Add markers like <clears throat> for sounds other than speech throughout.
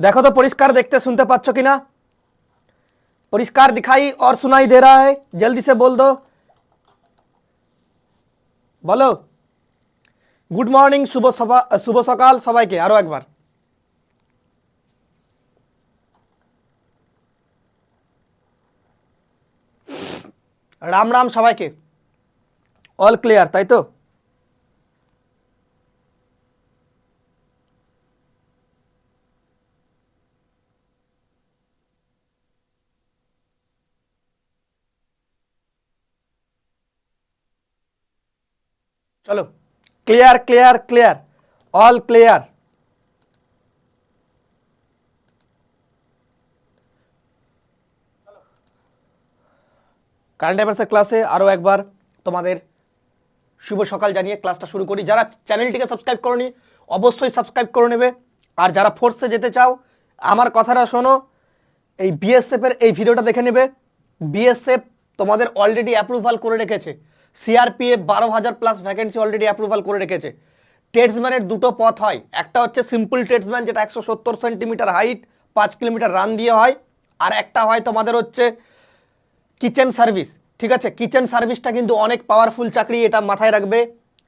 देखो तो परिष्कार देखते सुनते पाच कि ना? परिष्कार दिखाई और सुनाई दे रहा है। जल्दी से बोल दो। বলো গুড মর্নিং শুভ সভা শুভ সকাল সবাইকে আরও একবার রাম রাম সবাইকে অল ক্লিয়ার তাই তো চলো। Clear clear clear all clear current অ্যাফেয়ার্সের ক্লাসে আরও একবার তোমাদের শুভ সকাল জানিয়ে ক্লাসটা শুরু করি। যারা চ্যানেলটিকে সাবস্ক্রাইব করনি, অবশ্যই সাবস্ক্রাইব করে নেবে। আর যারা ফোর্সে যেতে চাও, আমার কথাটা শোনো। এই বিএসএফের এই ভিডিওটা দেখে নেবে। বিএসএফ তোমাদের অলরেডি অ্যাপ্রুভাল করে রেখেছে। সিআরপিএফ বারো হাজার প্লাস ভ্যাকেন্সি অলরেডি অ্যাপ্রুভাল করে রেখেছে। টেটসম্যানের দুটো পথ হয়। একটা হচ্ছে সিম্পল টেটসম্যান যেটা একশো সত্তর সেন্টিমিটার হাইট পাঁচ কিলোমিটার রান দিয়ে হয়। আর একটা হয় তোমাদের হচ্ছে কিচেন সার্ভিস ঠিক আছে? কিচেন সার্ভিসটা কিন্তু অনেক পাওয়ারফুল চাকরি, এটা মাথায় রাখবে।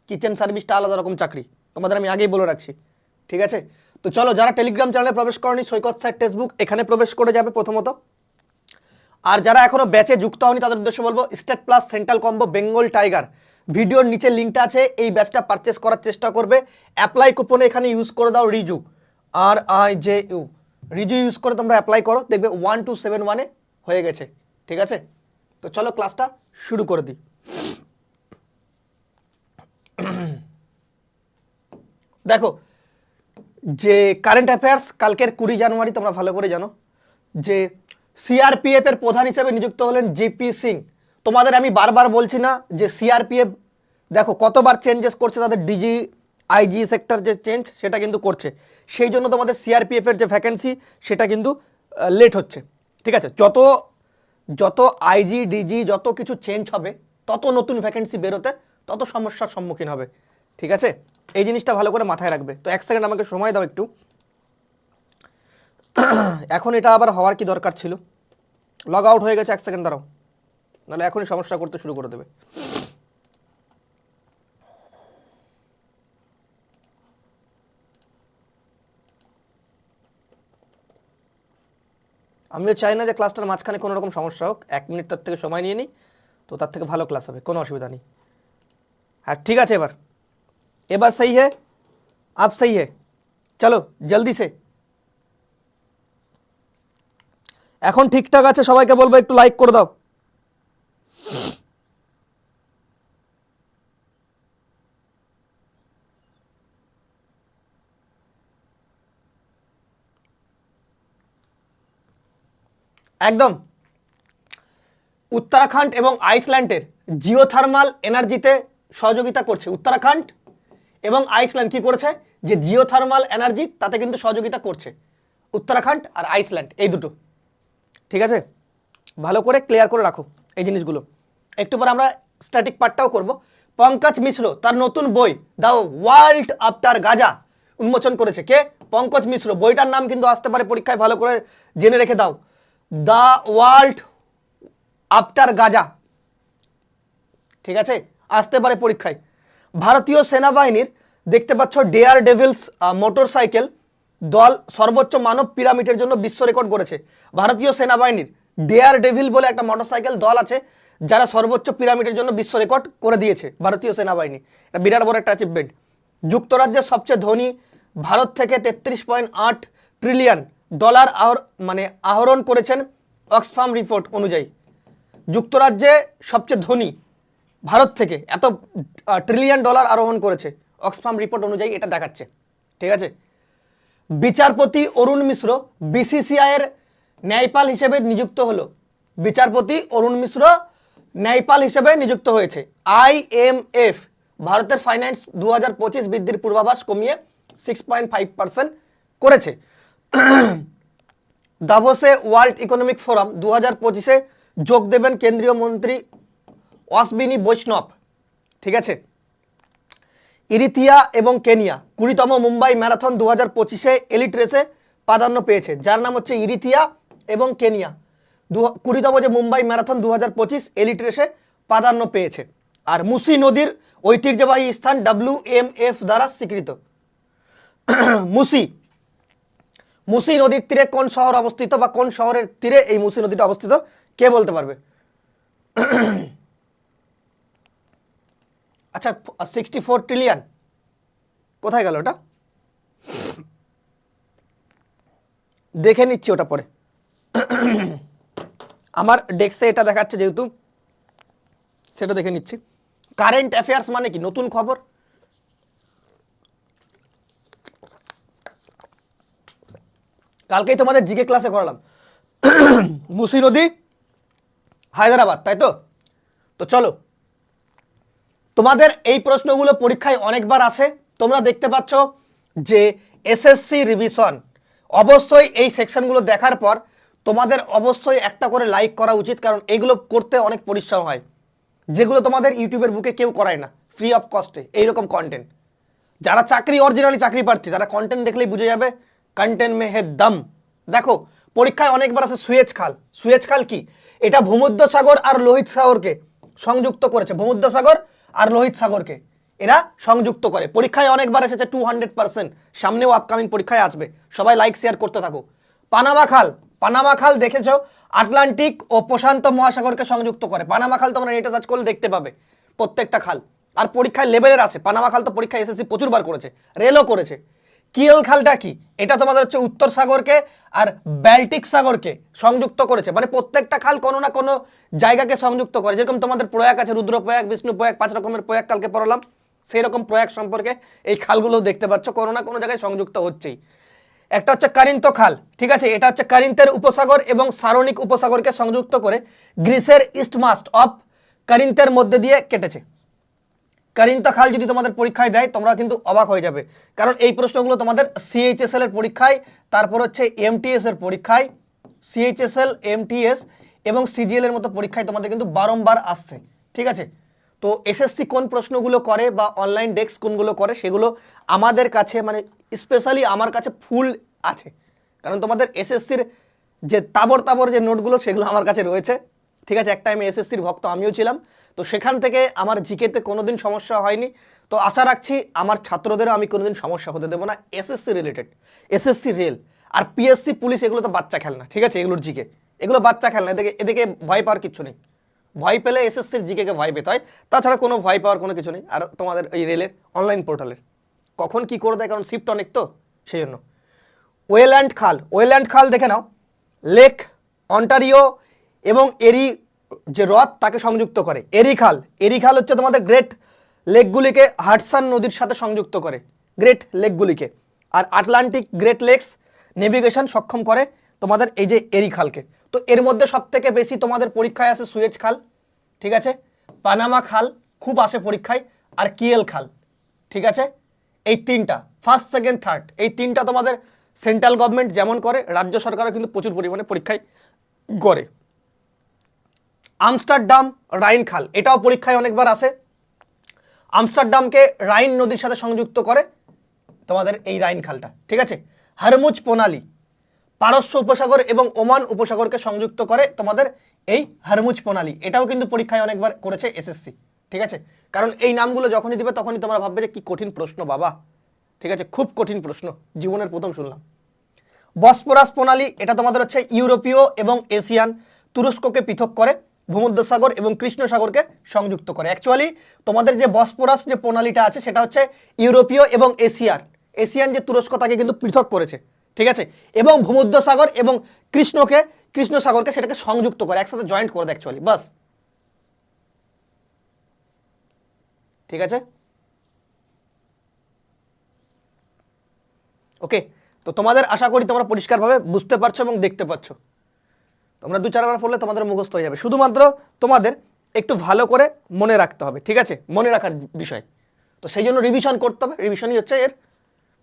কিচেন সার্ভিসটা আলাদা রকম চাকরি। তোমাদের আমি আগেই বলে রাখছি। ঠিক আছে? তো চলো, যারা টেলিগ্রাম চ্যানেলে প্রবেশ করেনি, সৈকত স্যার টেক্সটবুক এখানে প্রবেশ করে যাবে প্রথমত। আর যারা এখনও ব্যাচে যুক্ত হয়নি তাদের উদ্দেশ্যে বলব state plus central combo Bengal tiger ভিডিওর নিচে লিঙ্কটা আছে, এই ব্যাচটা পারচেস করার চেষ্টা করবে। অ্যাপ্লাই কুপনে এখানে ইউজ করে দাও Riju R I J U Riju use করে তোমরা অ্যাপ্লাই করো, দেখবে ওয়ান টু সেভেন ওয়ানে হয়ে গেছে। ঠিক আছে? তো চলো ক্লাসটা শুরু করে দিই। দেখো, যে কারেন্ট অ্যাফেয়ার্স কালকের কুড়ি জানুয়ারি তোমরা ভালো করে জানো, যে সিআরপিএফ এর প্রধান হিসেবে নিযুক্ত হলেন জিপি সিং। তোমাদের আমি বারবার বলছি না যে সিআরপিএফ দেখো, কতবার চেঞ্জেস করছে তাদের ডিজি আইজি সেক্টর যে চেঞ্জ সেটা কিন্তু করছে। সেই জন্য তোমাদের সিআরপিএফ এর যে ভ্যাকেন্সি সেটা কিন্তু লেট হচ্ছে। ঠিক আছে? যত যত আইজি ডিজি যত কিছু চেঞ্জ হবে, তত নতুন ভ্যাকেন্সি বেরোতে তত সমস্যার সম্মুখীন হবে। ঠিক আছে? এই জিনিসটা ভালো করে মাথায় রাখবে। তো এক সেকেন্ড আমাকে সময় দাও একটু। <clears throat> এখন এটা আবার হওয়ার কি দরকার ছিল? লগ আউট হয়ে গেছে, এক সেকেন্ড দাঁড়াও। নাহলে এখনই সমস্যা করতে শুরু করে দেবে। আমিও চাই না যে ক্লাসটার মাঝখানে কোনো রকম সমস্যা হোক। এক মিনিট তার থেকে সময় নিয়ে নিই, তো তার থেকে ভালো ক্লাস হবে, কোনো অসুবিধা নেই। হ্যাঁ ঠিক আছে এবার। এবার সেই হে, আপ সেই হে। চলো, জলদি সে। এখন ঠিকঠাক আছে? সবাইকে বলব, একটু লাইক করে দাও। একদম। উত্তরাখণ্ড এবং আইসল্যান্ডের জিওথার্মাল এনার্জিতে সহযোগিতা করছে। উত্তরাখণ্ড এবং আইসল্যান্ড কি করেছে? যে জিওথার্মাল এনার্জি, তাতে কিন্তু সহযোগিতা করছে। উত্তরাখণ্ড আর আইসল্যান্ড, এই দুটো। ঠিক আছে? ভালো করে ক্লিয়ার করে রাখো এই জিনিসগুলো। একটু পরে আমরা স্ট্যাটিক পার্টটাও করব। পঙ্কজ মিশ্র, তার নতুন বই দ্য ওয়ার্ল্ড আফটার গাজা উন্মোচন করেছে। কে? পঙ্কজ মিশ্র। বইটার নাম কিন্তু আসতে পারে পরীক্ষায়, ভালো করে জেনে রেখে দাও। দ্য ওয়ার্ল্ড আফটার গাজা ঠিক আছে? আসতে পারে পরীক্ষায়। ভারতীয় সেনাবাহিনীর, দেখতে পাচ্ছ ডেয়ার ডেভিলস মোটর সাইকেল দল সর্বোচ্চ মানব পিরামিডের জন্য বিশ্ব রেকর্ড করেছে। ভারতীয় সেনাবাহিনীর ডেয়ার ডেভিল বলে একটা মোটরসাইকেল দল আছে, যারা সর্বোচ্চ পিরামিডের জন্য বিশ্ব রেকর্ড করে দিয়েছে ভারতীয় সেনাবাহিনী। এটা বিরাট বড় একটা অ্যাচিভমেন্ট যুক্তরাজ্যের সবচেয়ে ধনী, ভারত থেকে তেত্রিশ পয়েন্ট আট ট্রিলিয়ন ডলার আহর মানে আহরণ করেছেন অক্সফার্ম রিপোর্ট অনুযায়ী। যুক্তরাজ্যে সবচেয়ে ধনী, ভারত থেকে এত ট্রিলিয়ন ডলার আরোহণ করেছে অক্সফার্ম রিপোর্ট অনুযায়ী এটা দেখাচ্ছে। ঠিক আছে? বিচারপতি অরুণ মিশ্র বিসিসিআইয়ের ন্যায়পাল হিসেবে নিযুক্ত হলো। বিচারপতি অরুণ মিশ্র ন্যায়পাল হিসেবে নিযুক্ত হয়েছে। আইএমএফ ভারতের ফাইন্যান্স দু হাজার পঁচিশ বৃদ্ধির পূর্বাভাস কমিয়ে সিক্স পয়েন্ট ফাইভ পার্সেন্ট করেছে। দাভোসে ওয়ার্ল্ড ইকোনমিক ফোরাম দু হাজার পঁচিশে যোগ দেবেন কেন্দ্রীয় মন্ত্রী অশ্বিনী বৈষ্ণব। ঠিক আছে? ইরিথিয়া এবং কেনিয়া কুড়িতম মুম্বাই ম্যারাথন দু হাজার পঁচিশে এলিট রেসে প্রাধান্য পেয়েছে, যার নাম হচ্ছে ইরিথিয়া এবং কেনিয়া। দু, কুড়িতম যে মুম্বাই ম্যারাথন দু হাজার পঁচিশ এলিট রেসে প্রাধান্য পেয়েছে। আর মুসি নদীর ঐতিহ্যবাহী স্থান ডাব্লিউ এম এফ দ্বারা স্বীকৃত। <clears throat> মুসি মুসি নদীর তীরে কোন শহর অবস্থিত বা কোন শহরের তীরে এই মুসি নদীটা অবস্থিত, কে বলতে পারবে? <clears throat> আচ্ছা সিক্সটি ফোর ট্রিলিয়ন কোথায় গেল ওটা? দেখে নিচ্ছি ওটা পরে। আমার ডেস্কে এটা দেখাচ্ছে যেহেতু, সেটা দেখে নিচ্ছি। কারেন্ট অ্যাফেয়ার্স মানে কি? নতুন খবর? কালকেই তোমাদের জিকে ক্লাসে করালাম। মুসি নদী, হায়দ্রাবাদ, তাই তো? তো চলো তোমাদের এই প্রশ্নগুলো পরীক্ষায় অনেকবার আসে তোমরা দেখতে পাচ্ছ যে এসএসসি রিভিশন অবশ্যই এই সেকশনগুলো দেখার পর তোমাদের অবশ্যই একটা করে লাইক করা উচিত, কারণ এগুলো করতে অনেক পরিশ্রম হয়, যেগুলো তোমাদের ইউটিউবের বুকে কেউ করায় না ফ্রি অফ কস্টে এইরকম কন্টেন্ট যারা চাকরি অরিজিনালি চাকরি প্রার্থী তারা কন্টেন্ট দেখলেই বুঝে যাবে কন্টেন্ট মে হে দম। দেখো, পরীক্ষায় অনেকবার আছে সুয়েজ খাল। সুয়েজ খাল কি? এটা ভূমধ্য সাগর আর লোহিত সাগরকে সংযুক্ত করেছে। ভূমধ্য সাগর আর লোহিত সাগরকে। এরা সংযুক্ত করে। পরীক্ষায় অনেকবার এসেছে টু হান্ড্রেড পার্সেন্ট সামনেও আপকামিং পরীক্ষায় আসবে। সবাই লাইক শেয়ার করতে থাকো। পানামা খাল। পানামা খাল দেখেছ? আটলান্টিক ও প্রশান্ত মহাসাগরকে সংযুক্ত করে। পানামা খাল তোমরা নেটে সার্চ করলে দেখতে পাবে প্রত্যেকটা খাল। আর পরীক্ষায় লেভেলের আছে। পানামা খাল তো পরীক্ষায় এসএসসি প্রচুরবার করেছে। রেলও করেছে। কিয়েল খালটা কি? এটা তোমাদের হচ্ছে উত্তর সাগরকে আর ব্যাল্টিক সাগরকে সংযুক্ত করেছে। মানে প্রত্যেকটা খাল কোনো না কোনো জায়গাকে সংযুক্ত করে। যেরকম তোমাদের প্রয়াগ আছে, রুদ্র প্রয়াগ, বিষ্ণু প্রয়াগ, পাঁচ রকমের প্রয়াগ কালকে পড়ালাম সেই রকম প্রয়াগ সম্পর্কে এই খালগুলো দেখতে পাচ্ছ, কোনো না কোনো জায়গায় সংযুক্ত হচ্ছেই। একটা হচ্ছে কারিন্ত খাল, ঠিক আছে? এটা হচ্ছে কারিন্তের উপসাগর এবং সারণিক উপসাগরকে সংযুক্ত করে গ্রিসের ইস্টমাস্ট অফ কারিন্তের মধ্যে দিয়ে কেটেছে। কারিন্তা খাল যদি তোমাদের পরীক্ষায় দেয়, তোমরা কিন্তু অবাক হয়ে যাবে। কারণ এই প্রশ্নগুলো তোমাদের সিএইচএসএল এর পরীক্ষায়, তারপর হচ্ছে এমটিএস এর পরীক্ষায় সিএইচএসএল এমটিএস এবং সিজিএল এর মতো পরীক্ষায় তোমাদের কিন্তু বারংবার আসছে। ঠিক আছে? তো এসএসসি কোন প্রশ্নগুলো করে বা অনলাইন ডেস্ক কোনগুলো করে, সেগুলো আমাদের কাছে মানে স্পেশালি আমার কাছে ফুল আছে। কারণ তোমাদের এসএসসির যে তাবর তাবর যে নোটগুলো সেগুলো আমার কাছে রয়েছে। ঠিক আছে, এক টাইমে এসএসসির ভক্ত আমিও ছিলাম। তো সেখান থেকে আমার জিকেতে কোনোদিন সমস্যা হয়নি। তো আশা রাখছি আমার ছাত্রদেরও আমি কোনোদিন সমস্যা হতে দেবো না। এসএসসি রিলেটেড এসএসসি রেল আর পিএসসি পুলিশ এগুলো তো বাচ্চা খেলনা, ঠিক আছে, এগুলোর জিকে। এগুলো বাচ্চা খেলনা এদিকে এদিকে ভয় পাওয়ার কিচ্ছু নেই। ভয় পেলে এসএসসির জিকেকে ভয় পেতে হয়। তাছাড়া কোনো ভয় পাওয়ার কোনো কিছু নেই। আর তোমাদের এই রেলের অনলাইন পোর্টালের কখন কি করে দেয়, কারণ শিফট অনেক তো, সেই জন্য। ওয়েল্যান্ড খাল ওয়েল্যান্ড খাল দেখে নাও। লেক অন্টারিও এবং এরি যে হ্রদ তাকে সংযুক্ত করে। এরিখাল এরিখাল হচ্ছে তোমাদের গ্রেট লেকগুলিকে হাডসান নদীর সাথে সংযুক্ত করে। গ্রেট লেকগুলিকে। আর আটলান্টিক গ্রেট লেকস নেভিগেশন সক্ষম করে তোমাদের এই যে এরি খালকে। তো এর মধ্যে সব থেকে বেশি তোমাদের পরীক্ষায় আসে সুয়েজ খাল, ঠিক আছে? পানামা খাল খুব আসে পরীক্ষায়, আর কিয়েল খাল, ঠিক আছে? এই তিনটা, ফার্স্ট, সেকেন্ড, থার্ড, এই তিনটা তোমাদের সেন্ট্রাল গভর্নমেন্ট যেমন করে, রাজ্য সরকারও কিন্তু প্রচুর পরিমাণে পরীক্ষায় করে আমস্টারডাম রাইন খাল, এটাও পরীক্ষায় অনেকবার আসে। আমস্টারডামকে রাইন নদীর সাথে সংযুক্ত করে তোমাদের এই রাইন খালটা, ঠিক আছে? হারমুজ প্রণালী, পারস্য উপসাগর এবং ওমান উপসাগরকে সংযুক্ত করে তোমাদের এই হারমুজ প্রণালী, এটাও কিন্তু পরীক্ষায় অনেকবার করেছে এসএসসি, ঠিক আছে? কারণ এই নামগুলো যখনই দিবে, তখনই তোমরা ভাববে যে কি কঠিন প্রশ্ন, বাবা। ঠিক আছে? খুব কঠিন প্রশ্ন, জীবনের প্রথম শুনলাম। বসপোরাস প্রণালী, এটা তোমাদের হচ্ছে ইউরোপীয় এবং এশিয়ান তুরস্ককে পৃথক করে। ভূমধ্যসাগর এবং কৃষ্ণ সাগরকে সংযুক্ত করে। অ্যাকচুয়ালি তোমাদের যে বসপোরাস যে প্রণালীটা আছে, সেটা হচ্ছে ইউরোপীয় এবং এশিয়ার। এশিয়ান যে তুরস্ক, তাকে কিন্তু পৃথক করেছে। ঠিক আছে? এবং ভূমধ্যসাগর এবং কৃষ্ণকে কৃষ্ণ সাগরকে সেটাকে সংযুক্ত করে, একসাথে জয়েন্ট করে দেয় অ্যাকচুয়ালি বাস। ঠিক আছে? ওকে তো তোমাদের আশা করি তোমরা পরিষ্কারভাবে বুঝতে পারছ এবং দেখতে পাচ্ছ তোমরা দু চারবার পড়লে তোমাদের মুখস্থ হয়ে যাবে। শুধুমাত্র তোমাদের একটু ভালো করে মনে রাখতে হবে, ঠিক আছে? মনে রাখার বিষয়। তো সেই জন্য রিভিশন করতে হবে। রিভিশনই হচ্ছে এর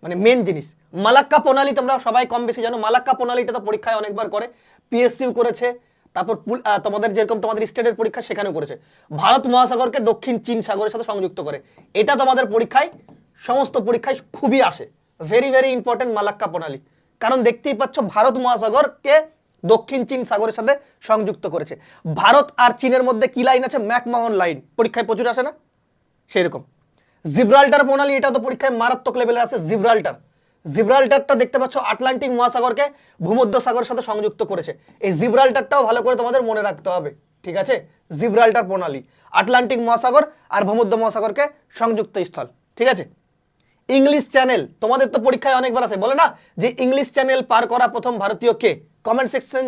মানে মেন জিনিস। মালাক্কা প্রণালী তোমরা সবাই কম বেশি জানো। মালাক্কা প্রণালীটা তো পরীক্ষায় অনেকবার করে। পিএসসিও করেছে। তারপর তোমাদের যেরকম তোমাদের স্টেটের পরীক্ষা সেখানেও করেছে। ভারত মহাসাগরকে দক্ষিণ চীন সাগরের সাথে সংযুক্ত করে। এটা তোমাদের পরীক্ষায়, সমস্ত পরীক্ষায় খুবই আসে। ভেরি ভেরি ইম্পর্টেন্ট মালাক্কা প্রণালী। কারণ দেখতেই পাচ্ছ ভারত মহাসাগরকে দক্ষিণ চীন সাগরের সাথে সংযুক্ত করেছে। ভারত আর চীনের মধ্যে কি লাইন আছে? ম্যাকমাহন লাইন পরীক্ষায় প্রচুর আসে না? সেরকম জিব্রাল্টার প্রণালী এটা তো পরীক্ষায় মারাত্মক লেভেলে আছে, জিব্রাল্টার। জিব্রাল্টারটা দেখতে পাচ্ছ, আটলান্টিক মহাসাগরকে ভূমধ্য সাগরের সাথে সংযুক্ত করেছে। এই জিব্রাল্টারটাও ভালো করে তোমাদের মনে রাখতে হবে, ঠিক আছে? জিব্রাল্টার প্রণালী, আটলান্টিক মহাসাগর আর ভূমধ্য মহাসাগরকে সংযুক্ত স্থল, ঠিক আছে? ইংলিশ চ্যানেল, তোমাদের তো পরীক্ষায় অনেকবার আছে, বলে না? যে ইংলিশ চ্যানেল পার করা প্রথম ভারতীয় কে? কমেন্ট সেকশন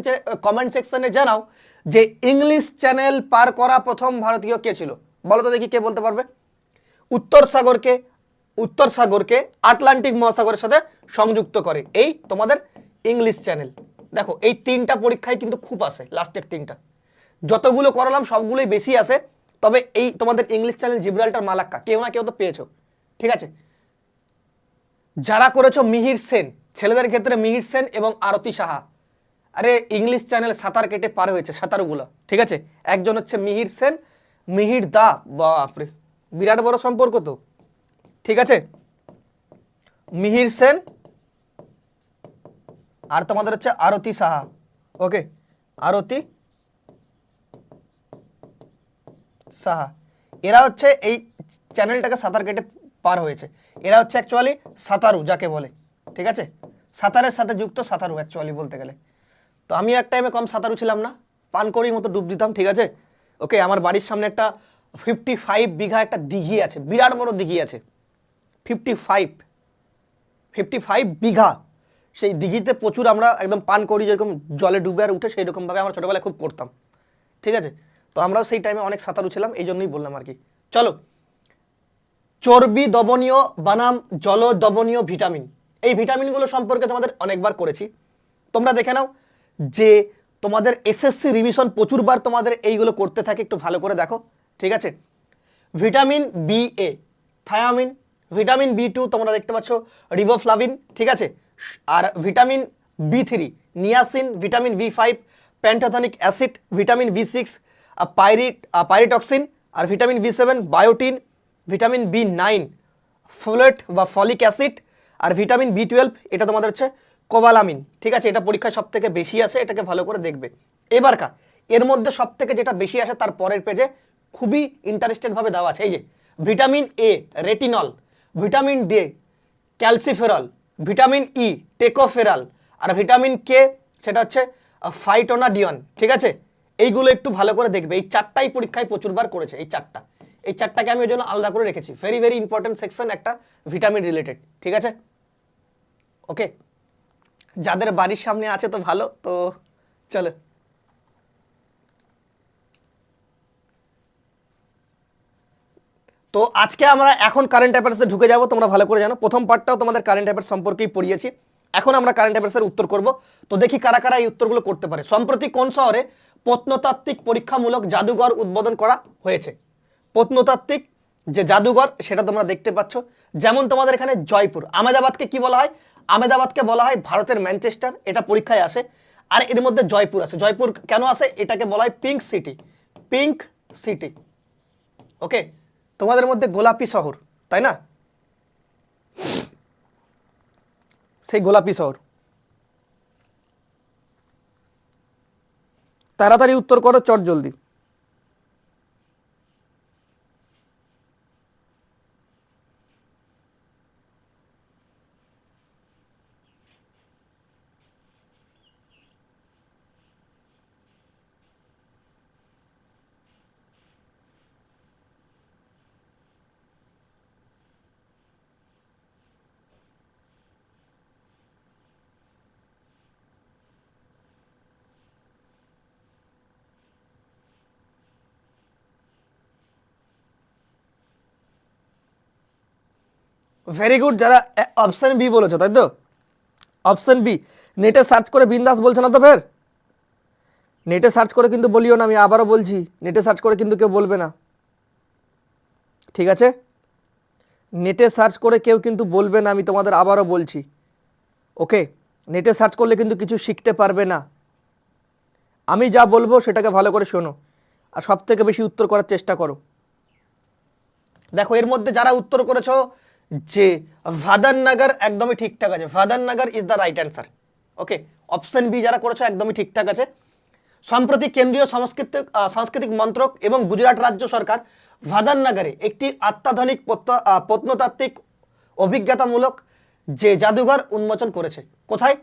কমেন্ট সেকশনে জানাও যে ইংলিশ চ্যানেল পার করা প্রথম ভারতীয় কে ছিল। বলো তো দেখি কে বলতে পারবে। উত্তর সাগরকে উত্তর সাগরকে আটলান্টিক মহাসাগরের সাথে সংযুক্ত করে। এই তোমাদের ইংলিশ চ্যানেল দেখো, এই তিনটা পরীক্ষায় কিন্তু খুব আসে লাস্টের তিনটা। যতগুলো করালাম, সবগুলোই বেশি আসে। তবে এই তোমাদের ইংলিশ চ্যানেল জিব্রাল্টার মালাক্কা কেউ না কেউ তো পেয়েছ। ঠিক আছে? যারা করেছ মিহির সেন, ছেলেদের ক্ষেত্রে মিহির সেন এবং আরতি সাহা। আরে ইংলিশ চ্যানেল সাঁতার কেটে পার হয়েছে, সাঁতারুগুলো, ঠিক আছে? একজন হচ্ছে মিহির সেন, মিহির দা, বাপরে, বিরাট বড় সম্পর্ক তো, ঠিক আছে? মিহির সেন, আর তোমাদের হচ্ছে আরতি সাহা, ওকে? আরতি সাহা, এরা হচ্ছে এই চ্যানেলটাকে সাঁতার কেটে পার হয়েছে। এরা হচ্ছে অ্যাকচুয়ালি সাঁতারু, যাকে বলে, ঠিক আছে? সাঁতারের সাথে যুক্ত সাঁতারু অ্যাকচুয়ালি বলতে গেলে। তো আমি এক টাইমে কম সাঁতারু ছিলাম না। পান করেই মতো ডুব দিতাম, ঠিক আছে? ওকে আমার বাড়ির সামনে একটা ফিফটি ফাইভ বিঘা একটা দিঘি আছে, বিরাট বড় দিঘি আছে। Fifty five fifty five bigha. সেই দিঘিতে প্রচুর আমরা একদম পান করি, যেরকম জলে ডুবে আর উঠে সেই রকমভাবে আমরা ছোটোবেলায় খুব করতাম। ঠিক আছে? তো আমরাও সেই টাইমে অনেক সাঁতারু ছিলাম, এই জন্যই বললাম আর কি। চলো। চর্বি দবনীয় বানাম জল দবনীয় ভিটামিন। এই ভিটামিনগুলো সম্পর্কে তোমাদের অনেকবার করেছি। তোমরা দেখে নাও যে তোমাদের এসএসসি রিভিশন প্রচুরবার তোমাদের এইগুলো করতে থাকে, একটু ভালো করে দেখো, ঠিক আছে? ভিটামিন বি এ থায়ামিন ভিটামিন বি টু তোমরা দেখতে পাচ্ছ রিবোফ্লাভিন ঠিক আছে? আর vitamin B three niacin vitamin B five pantothenic acid vitamin B six পাইরিট pyridoxine আর vitamin B seven biotin vitamin B nine folate বা ফলিক অ্যাসিড আর ভিটামিন বি টুয়েলভ এটা তোমাদের হচ্ছে কোবালামিন ঠিক আছে? এটা পরীক্ষায় সব থেকে বেশি আসে, এটাকে ভালো করে দেখবে। এবার কা, এর মধ্যে সব থেকে যেটা বেশি আসে তার পরের পেজে খুবই ইন্টারেস্টেডভাবে দেওয়া আছে। এই যে vitamin A retinol vitamin D calciferol vitamin E tocopherol R vitamin K সেটা হচ্ছে ফাইটোনাডিয়ন ঠিক আছে? এইগুলো একটু ভালো করে দেখবে। এই চারটাই পরীক্ষায় প্রচুরবার করেছে, এই চারটা। এই চারটাকে আমি ওই জন্য আলাদা করে রেখেছি। ভেরি ভেরি ইম্পর্টেন্ট সেকশন একটা ভিটামিন রিলেটেড ঠিক আছে? ওকে যাদের বাড়ির সামনে আছে তো ভালো, তো চলো। তো আজকে আমরা এখন কারেন্ট অ্যাফেয়ার্সে ঢুকে যাব, তোমরা ভালো করে জানো। প্রথম পার্টটাও তোমাদের কারেন্ট অ্যাফেয়ার্স সম্পর্কেই পড়িয়েছি। এখন আমরা কারেন্ট অ্যাফেয়ার্সের উত্তর করব। তো দেখি কারা কারা এই উত্তরগুলো করতে পারে। সম্প্রতি কোন শহরে প্রত্নতাত্ত্বিক পরীক্ষামূলক জাদুঘর উদ্বোধন করা হয়েছে? প্রত্নতাত্ত্বিক যে জাদুঘর, সেটা তোমরা দেখতে পাচ্ছ। যেমন তোমাদের এখানে জয়পুর। আমেদাবাদকে কি বলা হয়? আমেদাবাদকে বলা হয় ভারতের ম্যানচেস্টার, এটা পরীক্ষায় আসে। আর এর মধ্যে জয়পুর আছে। জয়পুর কেন আসে? এটাকে বলা হয় pink city. Pink city. Okay? তোমাদের মধ্যে গোলাপি শহর, তাই না? সেই গোলাপি শহর। তাড়াতাড়ি উত্তর করো, চট জলদি। ভেরি গুড যারা অপশান বি বলেছ, তাই তো? অপশন বি নেটে সার্চ করে বিন্দাস বলছো না তো ফের? নেটে সার্চ করে কিন্তু বলিও না, আমি আবারও বলছি নেটে সার্চ করে কিন্তু কেউ বলবে না। ঠিক আছে? নেটে সার্চ করে কেউ কিন্তু বলবে না, আমি তোমাদের আবারও বলছি। ওকে নেটে সার্চ করলে কিন্তু কিছু শিখতে পারবে না। আমি যা বলব সেটাকে ভালো করে শোনো, আর সব থেকে বেশি উত্তর করার চেষ্টা করো। দেখো, এর মধ্যে যারা উত্তর করেছ যে ভাদাননগর একদমই ঠিকঠাক আছে। Vadnagar is the right answer okay option B যারা করেছ, একদমই ঠিকঠাক আছে। সম্প্রতি কেন্দ্রীয় সাংস্কৃতিক সাংস্কৃতিক মন্ত্রক এবং গুজরাট রাজ্য সরকার ভাদাননগরে একটি প্রত্ন- প্রত্নতাত্ত্বিক অভিজ্ঞতামূলক যে জাদুঘর উন্মোচন করেছে। কোথায়?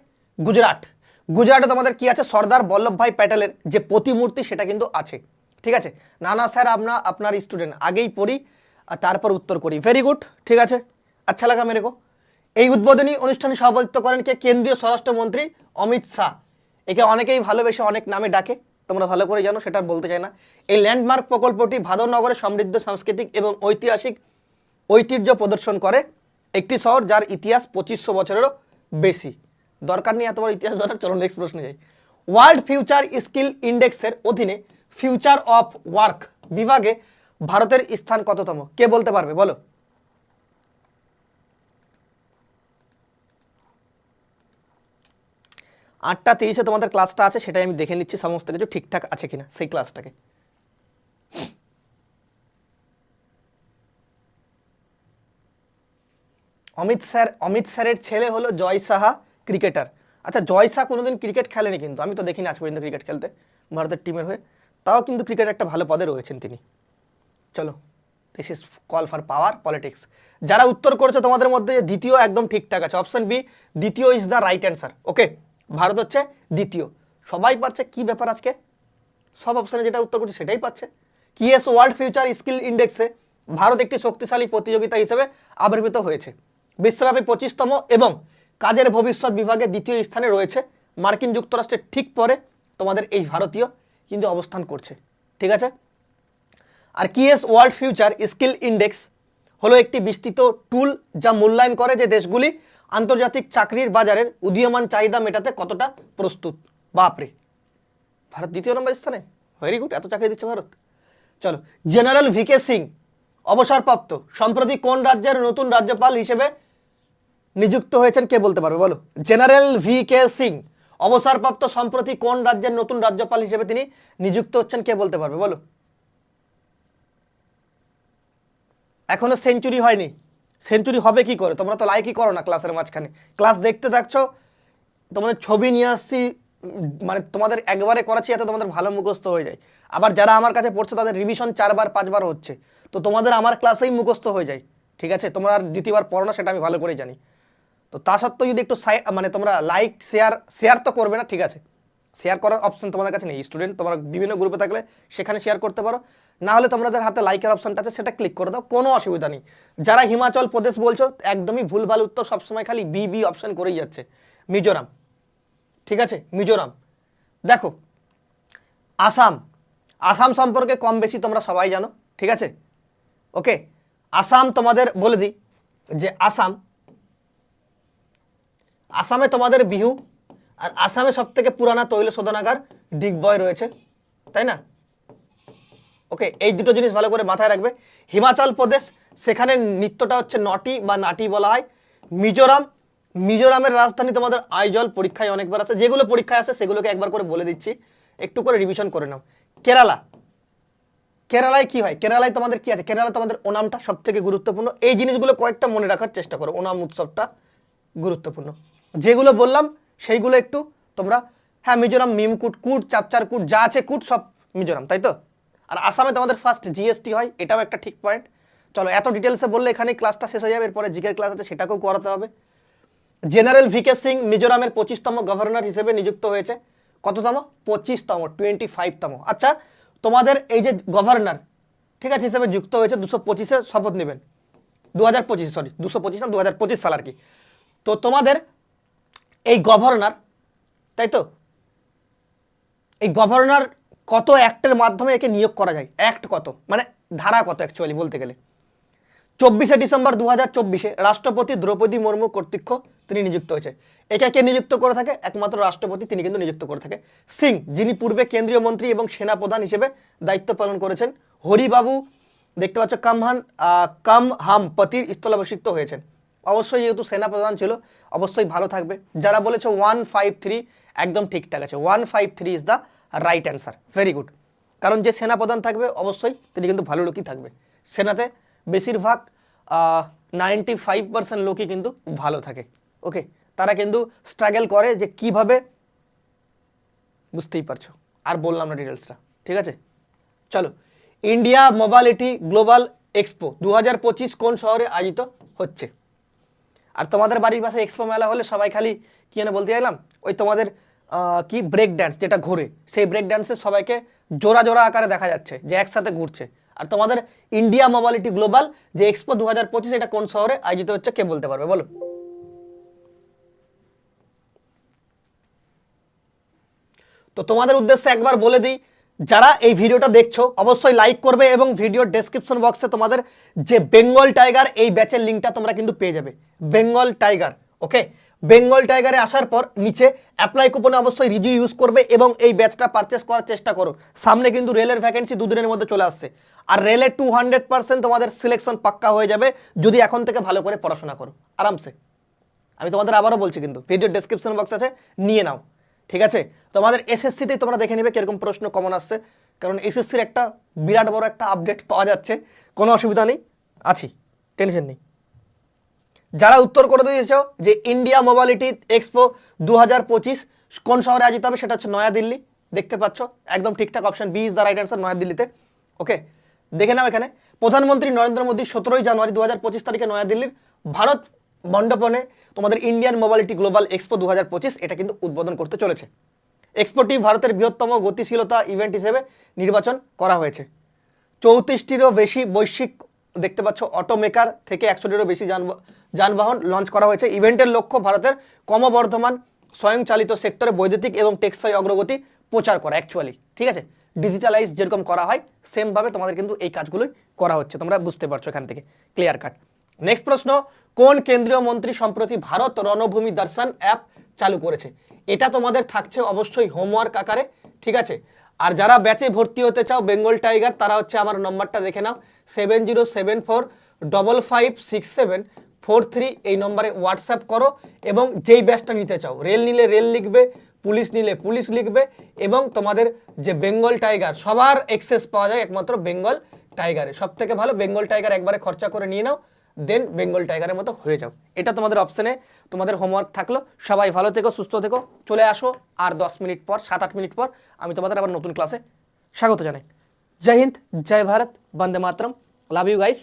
গুজরাট। গুজরাটে তোমাদের কি আছে? সর্দার বল্লভভাই প্যাটেলের যে প্রতিমূর্তি, সেটা কিন্তু আছে। ঠিক আছে? না না স্যার আমরা আপনার স্টুডেন্ট আগেই পড়ি তারপর উত্তর করি। ভেরি গুড ঠিক আছে? আচ্ছা লাগা মেরে কো এই উদ্বোধনী অনুষ্ঠানে সভাপতিত্ব করেন কে কেন্দ্রীয় স্বরাষ্ট্রমন্ত্রী অমিত শাহ। একে অনেকেই ভালোবেসে অনেক নামে ডাকে। তোমরা ভালো করে জানো, সেটা বলতে চাই না। এই ল্যান্ডমার্ক প্রকল্পটি ভাদরনগরে সমৃদ্ধ সাংস্কৃতিক এবং ঐতিহাসিক ঐতিহ্য প্রদর্শন করে। একটি শহর যার ইতিহাস পঁচিশশো বছরেরও বেশি। দরকার নেই এতবার ইতিহাস জানার, চলো নেক্সট প্রশ্নে যাই। ওয়ার্ল্ড ফিউচার স্কিল ইন্ডেক্সের অধীনে ফিউচার অফ ওয়ার্ক বিভাগে ভারতের স্থান কততম? কে বলতে পারবে? বলো। আটটা তিরিশে তোমাদের ক্লাসটা আছে, সেটাই আমি দেখে নিচ্ছি সমস্ত কিছু ঠিকঠাক আছে কিনা সেই ক্লাসটাকে। অমিত স্যার, অমিত স্যারের ছেলে হলো জয় সাহা, ক্রিকেটার। আচ্ছা জয় শাহ কোনোদিন ক্রিকেট খেলেনি কিন্তু, আমি তো দেখিনি আজ পর্যন্ত ক্রিকেট খেলতে, ভারতের টিমের হয়ে। তাও কিন্তু ক্রিকেট একটা ভালো পদে রয়েছেন তিনি। চলো this is call for power politics যারা উত্তর করেছে তোমাদের মধ্যে দ্বিতীয় একদম ঠিকঠাক আছে অপশন বি দ্বিতীয় is the right answer okay Bharat হচ্ছে দ্বিতীয়। সবাই পারছে, কি ব্যাপার আজকে? সব অপশানে যেটা উত্তর করছে সেটাই পাচ্ছে। কিএস ওয়ার্ল্ড ফিউচার স্কিল ইন্ডেক্সে ভারত একটি শক্তিশালী প্রতিযোগিতা হিসেবে আবির্ভূত হয়েছে। বিশ্বব্যাপী পঁচিশতম এবং কাজের ভবিষ্যৎ বিভাগে দ্বিতীয় স্থানে রয়েছে মার্কিন যুক্তরাষ্ট্রের ঠিক পরে তোমাদের এই ভারতীয় কিন্তু অবস্থান করছে। ঠিক আছে? আর QS world future skill index হলো একটি বিস্তৃত টুল যা মূল্যায়ন করে যে দেশগুলি আন্তর্জাতিক চাকরির বাজারের উদীয়মান চাহিদা মেটাতে কতটা প্রস্তুত। বাপরে। ভারত দ্বিতীয় নম্বর স্থানে? ভেরি গুড এত চাকরি দিচ্ছে ভারত। চলো জেনারেল ভিকে সিং অবসরপ্রাপ্ত, সম্প্রতি কোন রাজ্যের নতুন রাজ্যপাল হিসেবে নিযুক্ত হয়েছেন কে বলতে পারবে? বলো জেনারেল ভি কে সিং অবসরপ্রাপ্ত, সম্প্রতি কোন রাজ্যের নতুন রাজ্যপাল হিসেবে তিনি নিযুক্ত হচ্ছেন কে বলতে পারবে? বলো। এখনও সেঞ্চুরি হয়নি। সেঞ্চুরি হবে কি করে? তোমরা তো লাইকই করো না ক্লাসের মাঝখানে? ক্লাস দেখতে থাকছো, তোমাদের ছবি নিয়ে আসছি মানে তোমাদের একবারে করাচ্ছি যাতে তোমাদের ভালো মুখস্থ হয়ে যায়। আবার যারা আমার কাছে পড়ছো, তাদের রিভিশন চারবার, পাঁচবার হচ্ছে। তো তোমাদের আমার ক্লাসেই মুখস্থ হয়ে যায়। ঠিক আছে? তোমরা আর দ্বিতীয়বার পড়ো না, সেটা আমি ভালো করেই জানি। তো তা সত্ত্বেও যদি একটু মানে তোমরা লাইক শেয়ার শেয়ার তো করবে না, ঠিক আছে? শেয়ার করার অপশন তোমাদের কাছে নেই। স্টুডেন্ট তোমরা বিভিন্ন গ্রুপে থাকলে সেখানে শেয়ার করতে পারো। না হলে তোমাদের হাতে লাইকের অপশনটা আছে, সেটা ক্লিক করে দাও, কোনো অসুবিধা নেই। যারা হিমাচল প্রদেশ বলছো, একদমই ভুলভাল উত্তর সবসময় খালি বি বি অপশন করেই যাচ্ছে। মিজোরাম। ঠিক আছে? মিজোরাম। দেখো, আসাম। আসাম সম্পর্কে কম বেশি তোমরা সবাই জানো, ঠিক আছে? ওকে আসাম তোমাদের বলে দিই যে আসাম, আসামে তোমাদের বিহু আর আসামে সব থেকে পুরানা তৈল শোধনাগার ডিগবয় রয়েছে, তাই না? ওকে, এই দুটো জিনিস ভালো করে মাথায় রাখবে। হিমাচল প্রদেশ, সেখানে নৃত্যটা হচ্ছে নটি বা নাটি বলা হয়। মিজোরাম, মিজোরামের রাজধানী তোমাদের আইজল পরীক্ষায় অনেকবার আছে। যেগুলো পরীক্ষায় আছে, সেগুলোকে একবার করে বলে দিচ্ছি। একটু করে রিভিশন করে নাও। কেরালা। কেরালায় কি হয়? কেরালায় তোমাদের কি আছে? কেরালা তোমাদের ওনামটা সব থেকে গুরুত্বপূর্ণ। এই জিনিসগুলো কয়েকটা মনে রাখার চেষ্টা করো। ওনাম উৎসবটা গুরুত্বপূর্ণ। যেগুলো বললাম সেইগুলো একটু তোমরা হ্যাঁ মিজোরাম মিম কুট কুট, চাপচার কুট, যা আছে কুট সব মিজোরাম, তাই তো? আর আসামে তোমাদের ফার্স্ট জিএসটি হয়, এটাও একটা ঠিক পয়েন্ট চলো, এত ডিটেলসে বললে এখানে ক্লাসটা শেষ হয়ে যাবে, এরপরে জিকের ক্লাস আছে, সেটাকেও করাতে হবে। জেনারেল ভিকে সিং মিজোরামের পঁচিশতম গভর্নর হিসেবে নিযুক্ত হয়েছে। কততম? পঁচিশতম টোয়েন্টি ফাইভতম আচ্ছা তোমাদের এই যে গভর্নর ঠিক আছে, হিসেবে যুক্ত হয়েছে, দুশো পঁচিশে শপথ নেবেন। দু হাজার পঁচিশ সরি দুশো পঁচিশ না দু হাজার পঁচিশ সাল আর কি। তো তোমাদের এই গভর্নর, তাই তো? এই গভর্নর কত অ্যাক্টের মাধ্যমে একে নিয়োগ করা যায়? অ্যাক্ট কত? মানে ধারা কত অ্যাকচুয়ালি বলতে গেলে? চব্বিশে ডিসেম্বর দু হাজার চব্বিশে রাষ্ট্রপতি দ্রৌপদী মুর্মু কর্তৃক তিনি নিযুক্ত হয়েছে। একে কে নিযুক্ত করে থাকে? একমাত্র রাষ্ট্রপতি তিনি কিন্তু নিযুক্ত করে থাকে। সিং, যিনি পূর্বে কেন্দ্রীয় মন্ত্রী এবং সেনাপ্রধান হিসেবে দায়িত্ব পালন করেছেন, হরিবাবু, দেখতে পাচ্ছ কামহান কাম হাম পতির স্থলাভিষিক্ত হয়েছেন। অবশ্যই যেহেতু সেনাপ্রধান ছিল, অবশ্যই ভালো থাকবে। যারা বলেছে ওয়ান ফাইভ থ্রি একদম ঠিকঠাক আছে। One five three is the right answer very good কারণ যে সেনাপ্রধান থাকবে, অবশ্যই তিনি কিন্তু ভালো লোকই থাকবে। সেনাতে বেশিরভাগ নাইনটি ফাইভ পার্সেন্ট লোকই কিন্তু ভালো থাকে। ওকে তারা কিন্তু স্ট্রাগল করে যে কীভাবে বুঝতেই পারছ। আর বললাম না ডিটেলসটা ঠিক আছে? চলো। ইন্ডিয়া মোবালিটি গ্লোবাল এক্সপো দু হাজার পঁচিশ কোন শহরে আয়োজিত হচ্ছে? আর তোমাদের বাড়ির পাশে এক্সপো মেলা হলে সবাই খালি কি যেন বলতে চাইলাম? ওই তোমাদের কি ব্রেক ড্যান্স যেটা ঘোরে, সেই ব্রেক ড্যান্সে সবাইকে জোড়া জোড়া আকারে দেখা যাচ্ছে, যে একসাথে ঘুরছে। আর তোমাদের ইন্ডিয়া মোবালিটি গ্লোবাল যে এক্সপো দু হাজার পঁচিশ এটা কোন শহরে? আয়োজিত হচ্ছে, কে বলতে পারবে? বলো। তো তোমাদের উদ্দেশ্যে একবার বলে দিই যারা এই ভিডিওটা দেখছ, অবশ্যই লাইক করবে এবং ভিডিওর ডেসক্রিপশন বক্সে তোমাদের যে বেঙ্গল টাইগার এই ব্যাচের লিঙ্কটা তোমরা কিন্তু পেয়ে যাবে। বেঙ্গল টাইগার ওকে বেঙ্গল টাইগারে আসার পর নিচে অ্যাপ্লাই কুপনে অবশ্যই রিজিউ ইউজ করবে এবং এই ব্যাচটা পারচেস করার চেষ্টা করো। সামনে কিন্তু রেলের ভ্যাকেন্সি দুদিনের মধ্যে চলে আসছে। আর রেলে টু হান্ড্রেড পার্সেন্ট তোমাদের সিলেকশন পাক্কা হয়ে যাবে যদি এখন থেকে ভালো করে পড়াশোনা করো। আরামসে। আমি তোমাদের আবারও বলছি কিন্তু ভিডিও ডেসক্রিপশন বক্স আছে, নিয়ে নাও। ঠিক আছে? তোমাদের এসএসসিতেই তোমরা দেখে নেবে কীরকম প্রশ্ন কমন আসছে। কারণ এসএসসির একটা বিরাট বড় একটা আপডেট পাওয়া যাচ্ছে। কোনো অসুবিধা নেই। আছি। টেনশন নেই। যারা উত্তর করে দিয়েছ যে ইন্ডিয়া মোবালিটি এক্সপো দু হাজার পঁচিশ কোন শহরে আয়োজিত হবে সেটা হচ্ছে নয়াদিল্লি। দেখতে পাচ্ছ? একদম ঠিকঠাক option B is the right answer নয়াদিল্লিতে। ওকে দেখে নাও এখানে। প্রধানমন্ত্রী নরেন্দ্র মোদী সতেরোই জানুয়ারি দু হাজার পঁচিশ তারিখে নয়াদিল্লির ভারত মণ্ডপনে তোমাদের ইন্ডিয়ান মোবালিটি গ্লোবাল এক্সপো দু হাজার পঁচিশ এটা কিন্তু উদ্বোধন করতে চলেছে। এক্সপোটি ভারতের বৃহত্তম গতিশীলতা ইভেন্ট হিসেবে নির্বাচন করা হয়েছে। চৌত্রিশটিরও বেশি বৈশ্বিক দেখতে পাচ্ছ অটোমেকার থেকে একশোটিরও বেশি যানবা- যানবাহন লঞ্চ করা হয়েছে। ইভেন্টের লক্ষ্য ভারতের ক্রমবর্ধমান স্বয়ংচালিত সেক্টরে বৈদ্যুতিক এবং টেক্সটাই অগ্রগতি প্রচার করা অ্যাকচুয়ালি ঠিক আছে? ডিজিটালাইজ যেরকম করা হয় সেমভাবে তোমাদের কিন্তু এই কাজগুলোই করা হচ্ছে। তোমরা বুঝতে পারছ এখান থেকে। ক্লিয়ার কাট নেক্সট প্রশ্ন, কোন কেন্দ্রীয় মন্ত্রী সম্প্রতি ভারত রণভূমি দর্শন অ্যাপ চালু করেছে? এটা তোমাদের থাকছে অবশ্যই হোমওয়ার্ক আকারে, ঠিক আছে? আর যারা ব্যাচে ভর্তি হতে চাও বেঙ্গল টাইগার তারা হচ্ছে আমার নম্বরটা দেখে নাও seven zero seven four double five six seven four three এই নম্বরে হোয়াটসঅ্যাপ করো এবং যেই ব্যাচটা নিতে চাও রেল নিলে রেল লিখবে, পুলিশ নিলে পুলিশ লিখবে এবং তোমাদের যে বেঙ্গল টাইগার সবার এক্সেস পাওয়া যায় একমাত্র বেঙ্গল টাইগারে সব থেকে ভালো বেঙ্গল টাইগার একবারে খরচা করে নিয়ে নাও দেন বেঙ্গল টাইগারের মতো হয়ে যাও। এটা তোমাদের অপশানে তোমাদের হোমওয়ার্ক থাকল। সবাই ভালো থেকো, সুস্থ থেকো, চলে আসো। আর দশ মিনিট পর, সাত আট মিনিট পর আমি তোমাদের আবার নতুন ক্লাসে স্বাগত জানাই। জয় হিন্দ, জয় ভারত, বন্দে মাতরম। Love you guys